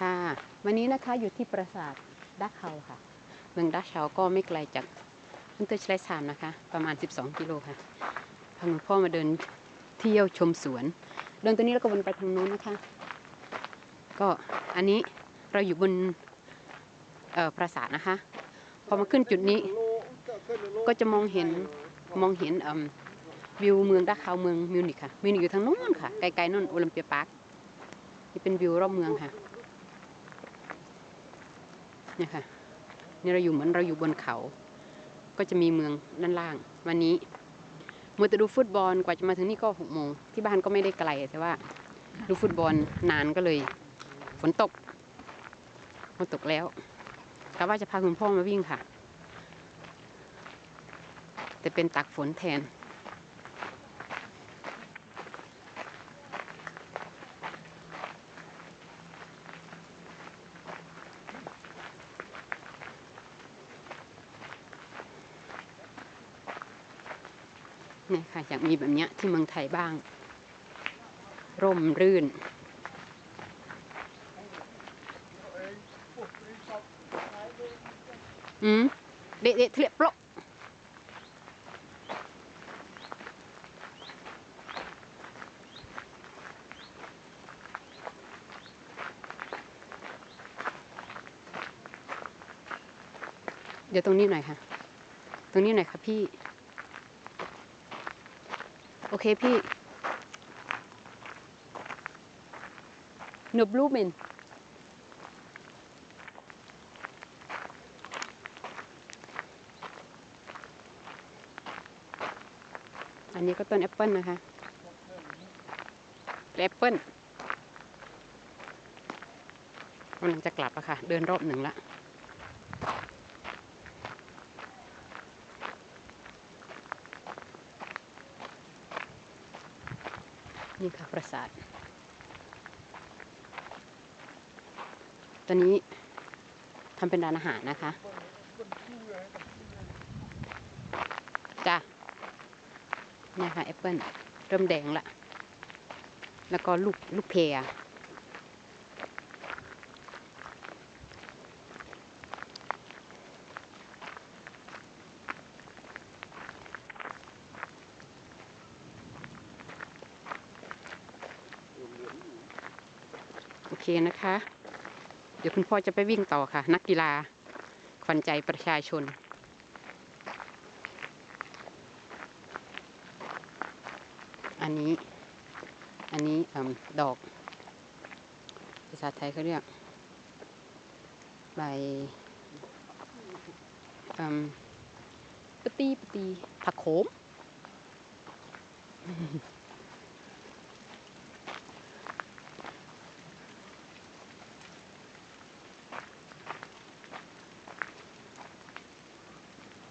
ค่ะ วันนี้นะคะอยู่ที่ปราสาทดักเฮาค่ะ เมืองดักเฮาก็ไม่ไกลจากอันเตอร์ชไลซามนะคะ ประมาณ 12 กิโลค่ะพาคุณพ่อมาเดินเที่ยวชมสวน เดินตัวนี้แล้วก็วนไปทางนู้นนะคะ ก็อันนี้เราอยู่บนเอ่อปราสาทนะคะ พอมาขึ้นจุดนี้ ก็จะมองเห็นมองเห็นเอิ่มวิวเมืองดักเฮาเมืองมิวนิกค่ะมิวนิกอยู่ทางนู้นค่ะไกลๆนู่นโอลิมเปียพาร์คนี่เป็นวิวรอบเมืองค่ะ เนี่ยค่ะนี่เราอยู่เหมือนเราอยู่บนเขา ก็จะมีเมืองด้านล่าง วันนี้มัวแต่ดูฟุตบอลกว่าจะมาถึงนี่ก็หกโมงที่บ้านก็ไม่ได้ไกลแต่ว่า ดูฟุตบอลนานก็เลย ฝนตกฝนตกแล้วกะว่าจะพาคุณพ่อมาวิ่งค่ะ แต่เป็นตักฝนแทน นี่ยค่ะอยากมีแบบเนี้ยที่เมืองไทยบ้าง ร่มรื่น อืมเด็ดๆเทลียบโปะเดี๋ยวตรงนี้หน่อยค่ะ ตรงนี้หน่อยค่ะพี่ โอเคพี่ หนูบลูเมนอันนี้ก็ต้นแอปเปิลนะคะ แอปเปิลกำลังจะกลับอะค่ะ เดินรอบหนึ่งละ นี่ค่ะปราสาท ตอนนี้ทำเป็นร้านอาหารนะคะ จ้ะเนี่ยค่ะแอปเปิลเริ่มแดงละ แล้วก็ลูกลูกเพร นะคะ เดี๋ยวคุณพ่อจะไปวิ่งต่อค่ะ นักกีฬาขวัญใจประชาชน อันนี้ อันนี้อดอก ภาษาไทยเขาเรียกใบปตีปตีผักโขม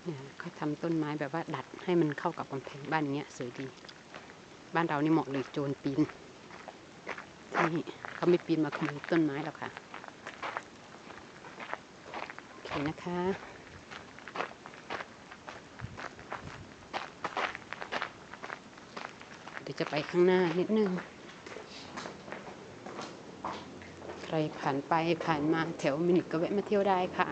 เนี่ยเขาทำต้นไม้แบบว่าดัดให้มันเข้ากับกำแพงบ้านเนี้ยสวยดี บ้านเรานี่เหมาะเลยโจรปีนนี่เขาไม่ปีนมาขโมยต้นไม้หรอกค่ะโอเคนะคะเดี๋ยวจะไปข้างหน้านิดนึง ใครผ่านไปผ่านมาแถวมินิกก็แวะมาเที่ยวได้ค่ะ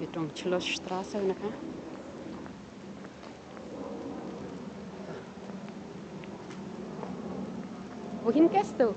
mit der Schlossstraße. Ne? Wohin gehst du?